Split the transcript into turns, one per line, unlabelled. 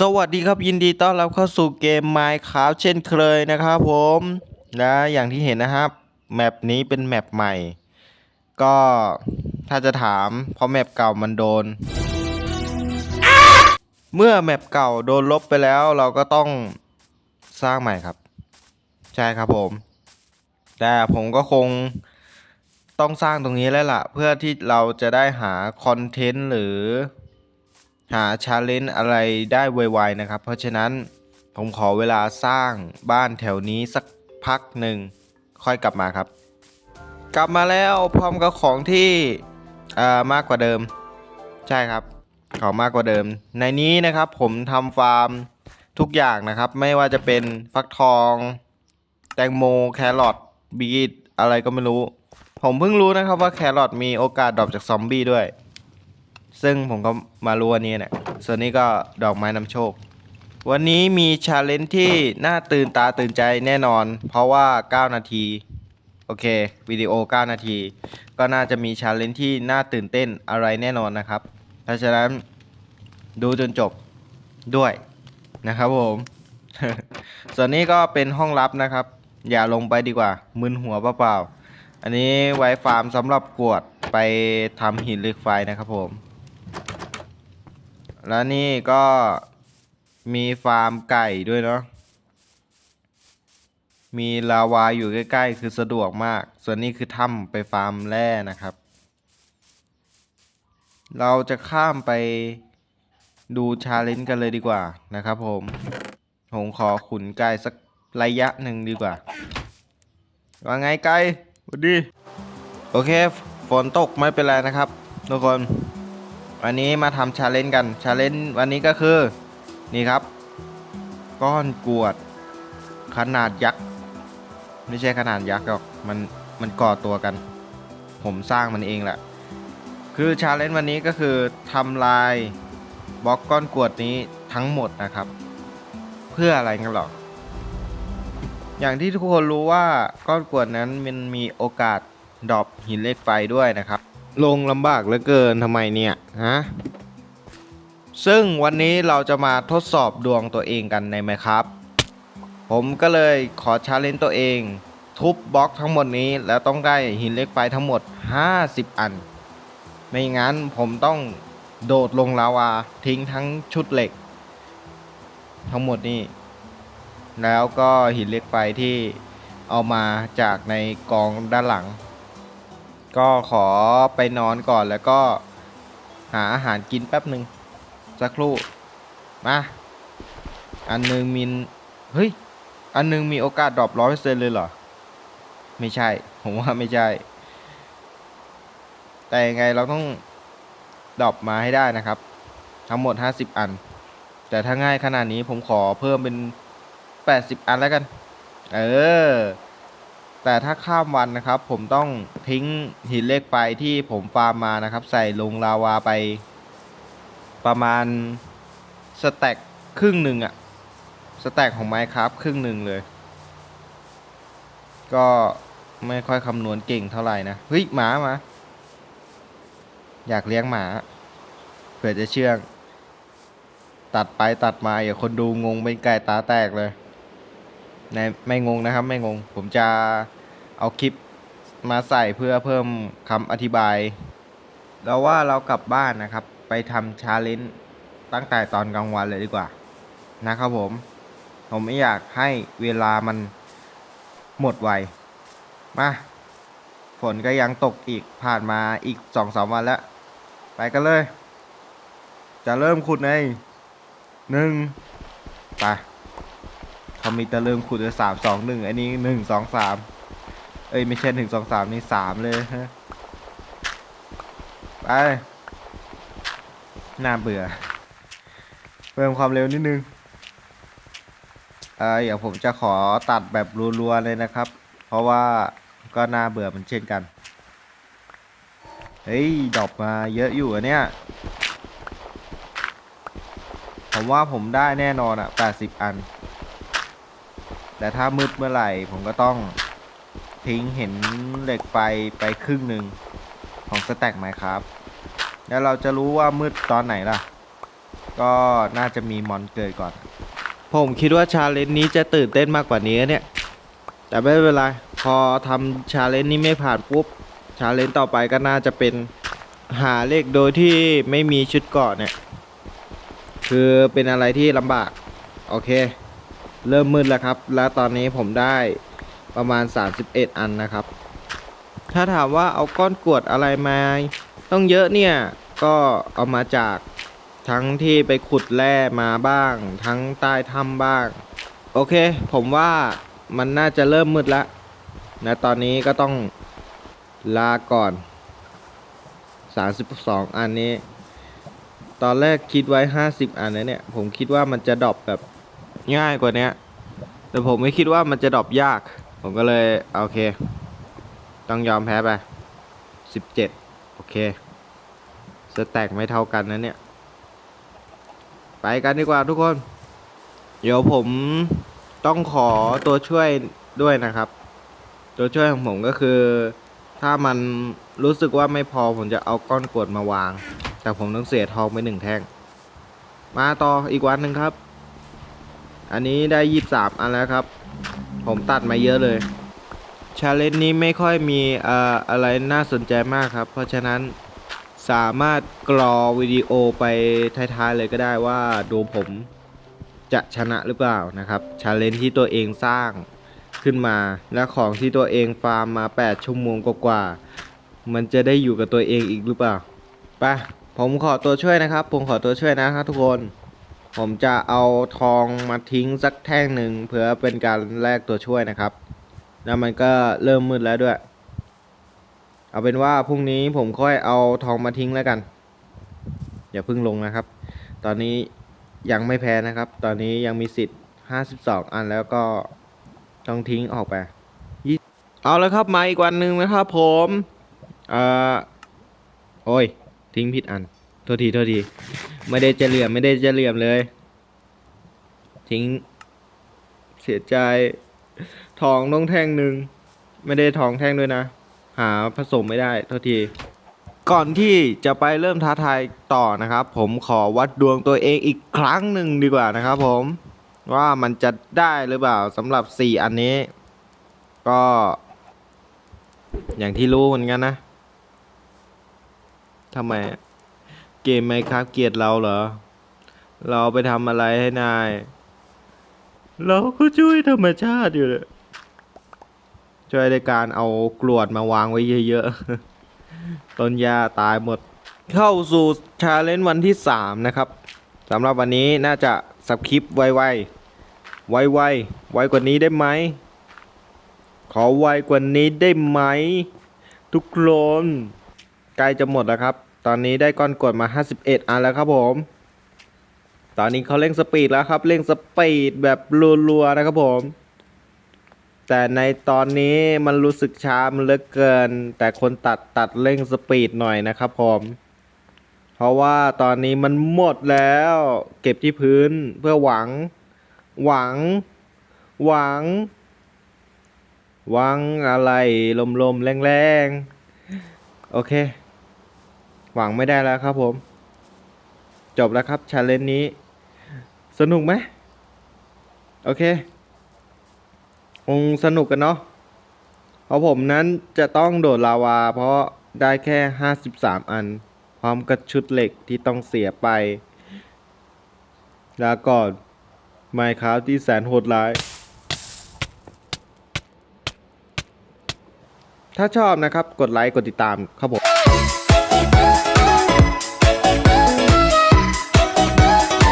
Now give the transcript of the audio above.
สวัสดีครับยินดีต้อนรับเข้าสู่เกม Minecraft เช่นเคยนะครับผมและอย่างที่เห็นนะครับแมปนี้เป็นแมปใหม่ ก็ถ้าจะถามเพราะแมปเก่ามันโดน เมื่อแมปเก่าโดนลบไปแล้วเราก็ต้องสร้างใหม่ครับ ใช่ครับผม แต่ผมก็คงต้องสร้างตรงนี้แล้วล่ะ เพื่อที่เราจะได้หาคอนเทนต์หรือ หาชาเลนจ์อะไรได้ไวๆนะครับ เพราะฉะนั้นผมขอเวลาสร้างบ้านแถวนี้สักพักหนึ่งค่อยกลับมาครับ กลับมาแล้วพร้อมกับของที่อ่อมากกว่าเดิม ใช่ครับ ของมากกว่าเดิม ในนี้นะครับผมทำฟาร์มทุกอย่างนะครับ ไม่ว่าจะเป็นฟักทอง แตงโมแครอทบีทอะไรก็ไม่รู้ ผมเพิ่งรู้นะครับว่าแครอทมีโอกาสดรอปจากซอมบี้ด้วย ซึ่งผมก็มารู้วันนี้เนี่ยส่วนนี้ก็ดอกไม้นำโชค วันนี้มีชาเลนจ์ที่น่าตื่นตาตื่นใจแน่นอน เพราะว่า 9 นาที โอเควิดีโอ 9 นาที ก็น่าจะมีชาเลนจ์ที่น่าตื่นเต้นอะไรแน่นอนนะครับ เพราะฉะนั้นดูจนจบด้วยนะครับผมส่วนนี้ก็เป็นห้องลับนะครับ อย่าลงไปดีกว่า มึนหัวเปล่าๆอันนี้ไว้ฟาร์มสำหรับกวดไปทำหินเหล็กไฟนะครับผม แล้วนี่ก็มีฟาร์มไก่ด้วยเนาะ มีลาวาอยู่ใกล้ๆ คือสะดวกมาก ส่วนนี้คือถ้ำไปฟาร์มแร่นะครับ เราจะข้ามไปดูชาเลนจ์กันเลยดีกว่านะครับผม ผมขอขุนไก่สักระยะหนึ่งดีกว่า ว่าไงไก่สวัสดี โอเค ฝนตกไม่เป็นไรนะครับทุกคน วันนี้มาทำชาเลนจ์กันชาเลนจ์วันนี้ก็คือนี่ครับ ก้อนกรวด ขนาดยักษ์ไม่ใช่ขนาดยักษ์หรอกมันมันก่อตัวกัน ผมสร้างมันเองแหละคือชาเลนจ์วันนี้ก็คือทำลายบล็อกก้อนกรวดนี้ทั้งหมดนะครับ เพื่ออะไรกันหรออย่างที่ทุกคนรู้ว่าก้อนกรวดนั้นมันมีโอกาสดรอปหินเล็กไฟด้วยนะครับ ลงลำบากเหลือเกินทำไมเนี่ยฮะซึ่งวันนี้เราจะมาทดสอบดวงตัวเองกันในไหมครับ ผมก็เลยขอชาเลนจ์ตัวเอง ทุบบล็อกทั้งหมดนี้ แล้วต้องได้หินเล็กไฟทั้งหมด 50 อัน ไม่งั้นผมต้องโดดลงลาวาทิ้งทั้งชุดเหล็ก ทั้งหมดนี่แล้วก็หินเล็กไฟที่เอามาจากในกองด้านหลัง ก็ขอไปนอนก่อนแล้วก็หาอาหารกินแป๊บหนึ่งสักครู่ มา อันหนึงมีเฮ้ย อันหนึงมีโอกาสดรอปร้อยเซนเลยเหรอ ไม่ใช่ ผมว่าไม่ใช่ แต่ยังไงเราต้องดรอปมาให้ได้นะครับ ทั้งหมด 50 อัน แต่ถ้าง่ายขนาดนี้ผมขอเพิ่มเป็น 80 อันแล้วกัน เออ แต่ถ้าข้ามวันนะครับ ผมต้องทิ้งหินเหล็กไฟที่ผมฟาร์มมานะครับ ใส่ลงลาวาไป ประมาณสแต็กครึ่งหนึ่งอะสแต็กของไมค์ครับครึ่งหนึ่งเลย ก็ไม่ค่อยคำนวณเก่งเท่าไหร่นะเฮ้ยหมามาอยากเลี้ยงหมาเผื่อจะเชื่อง ตัดไปตัดมาอย่าคนดูงงเป็นไก่ตาแตกเลย ในไม่งงนะครับไม่งง ผมจะเอาคลิปมาใส่เพื่อเพิ่มคำอธิบาย เราว่าเรากลับบ้านนะครับ ไปทำชาเลนจ์ตั้งแต่ตอนกลางวันเลยดีกว่า นะครับผม ผมไม่อยากให้เวลามันหมดไว มาฝนก็ยังตกอีกผ่านมาอีกสองสามวันแล้ว ไปกันเลย จะเริ่มขุดในหนึ่งไป มีต่เริ่มขุดสามสองหนึ่งอันนี้หนึ่งสองสามเอ้ยไม่ใช่หนึ่งสองสามนี่สามเลยฮะไปน่าเบื่อ เพิ่มความเร็วนิดนึงเอ่อเดี๋ยวผมจะขอตัดแบบรัวๆเลยนะครับ เพราะว่าก็น่าเบื่อเหมันเช่นกัน เฮ้ยดอปมาเยอะอยู่อะเนี่ยผมว่าผมได้แน่นอนอะ80 อัน แต่ถ้ามืดเมื่อไหร่ผมก็ต้องทิ้งเห็นเหล็กไฟไปครึ่งหนึ่งของสแต็กไหมครับ แล้วเราจะรู้ว่ามืดตอนไหนล่ะ ก็น่าจะมีมอนเกิดก่อน ผมคิดว่าชาเลนจ์นี้จะตื่นเต้นมากกว่านี้เนี่ย แต่ไม่เป็นไร พอทำชาเลนจ์นี้ไม่ผ่านปุ๊บ ชาเลนจ์ต่อไปก็น่าจะเป็นหาเลขโดยที่ไม่มีชุดเกาะเนี่ย คือเป็นอะไรที่ลำบาก โอเค เริ่มมืดแล้วครับ แล้วตอนนี้ผมได้ประมาณ 31 อันนะครับ ถ้าถามว่าเอาก้อนกรวดอะไรมา ต้องเยอะเนี่ย ก็เอามาจากทั้งที่ไปขุดแร่มาบ้าง ทั้งใต้ถ้ำบ้าง โอเค ผมว่ามันน่าจะเริ่มมืดแล้วนะตอนนี้ก็ต้องลาก่อน 32 อันนี้ ตอนแรกคิดไว้ 50 อันนะเนี่ย ผมคิดว่ามันจะดรอปแบบ ง่ายกว่านี้แต่ผมไม่คิดว่ามันจะดรอปยาก ผมก็เลยโอเค ต้องยอมแพ้ไป17โอเคสแต็กไม่เท่ากันนะเนี่ย ไปกันดีกว่าทุกคน เดี๋ยวผมต้องขอตัวช่วยด้วยนะครับ ตัวช่วยของผมก็คือ ถ้ามันรู้สึกว่าไม่พอผมจะเอาก้อนกรวดมาวาง แต่ผมต้องเสียทองไปหนึ่งแท่ง มาต่ออีกวันหนึ่งครับ อันนี้ได้ยี่สามอันแล้วครับ ผมตัดมาเยอะเลยชาเลนจ์นี้ไม่ค่อยมีเอ่ออะไรน่าสนใจมากครับ เพราะฉะนั้นสามารถกรอวิดีโอไปท้ายๆเลยก็ได้ว่าดูผมจะชนะหรือเปล่านะครับชาเลนจ์ที่ตัวเองสร้างขึ้นมา และของที่ตัวเองฟาร์มมา 8 ชั่วโมงกว่าๆมันจะได้อยู่กับตัวเองอีกหรือเปล่าไปผมขอตัวช่วยนะครับ ผมขอตัวช่วยนะครับทุกคน ผมจะเอาทองมาทิ้งสักแท่งหนึ่งเพื่อเป็นการแลกตัวช่วยนะครับ แล้วมันก็เริ่มมืดแล้วด้วย เอาเป็นว่าพรุ่งนี้ผมค่อยเอาทองมาทิ้งแล้วกัน อย่าเพิ่งลงนะครับ ตอนนี้ยังไม่แพ้นะครับ ตอนนี้ยังมีสิทธิ์ 52 อันแล้วก็ต้องทิ้งออกไปยี่เอาแล้วครับมาอีกวันหนึ่งนะครับผม เอ่อ โอ้ย ทิ้งผิดอัน โทษทีโทษที ไม่ได้จะเหลี่ยม ไม่ได้จะเหลี่ยมเลย ทิ้ง เสียใจ ทองต้องแท่งหนึ่ง ไม่ได้ทองแท่งด้วยนะ หาผสมไม่ได้ โทษที ก่อนที่จะไปเริ่มท้าทายต่อนะครับ ผมขอวัดดวงตัวเองอีกครั้งหนึ่งดีกว่านะครับผม ว่ามันจะได้หรือเปล่าสำหรับ 4 อันนี้ ก็ อย่างที่รู้เหมือนกันนะทำไม เกมไมครับเกลียดเราเหรอ เราไปทำอะไรให้นาย เราก็ช่วยธรรมชาติอยู่เลยช่วยในการเอากรวดมาวางไว้เยอะๆ ต้นหญ้าตายหมด เข้าสู่ชาเลนจ์วันที่ 3 นะครับสำหรับวันนี้น่าจะสับคลิปไวๆ ไวๆ ไวกว่านี้ได้ไหม ขอไวกว่านี้ได้ไหม ทุกคน ใกล้จะหมดแล้วครับ ตอนนี้ได้ก้อนกดมา 51 อันแล้วครับผม ตอนนี้เขาเร่งสปีดแล้วครับ เร่งสปีดแบบรัวๆนะครับผม แต่ในตอนนี้มันรู้สึกช้ามันเลือเกิน แต่คนตัดตัดเร่งสปีดหน่อยนะครับผม เพราะว่าตอนนี้มันหมดแล้ว เก็บที่พื้นเพื่อหวัง หวัง หวัง หวังอะไรลมๆแรงๆ โอเค หวังไม่ได้แล้วครับผม จบแล้วครับชาเลนจ์นี้ สนุกไหมโอเคคงสนุกกันเนาะเพราะผมนั้นจะต้องโดดลาวา เพราะได้แค่ 53 อัน พร้อมกับชุดเหล็กที่ต้องเสียไป แล้วก่อนไมค์ค a f t ที่แสนโหดร้าย ถ้าชอบนะครับ กดไลค์ กดติดตามครับผม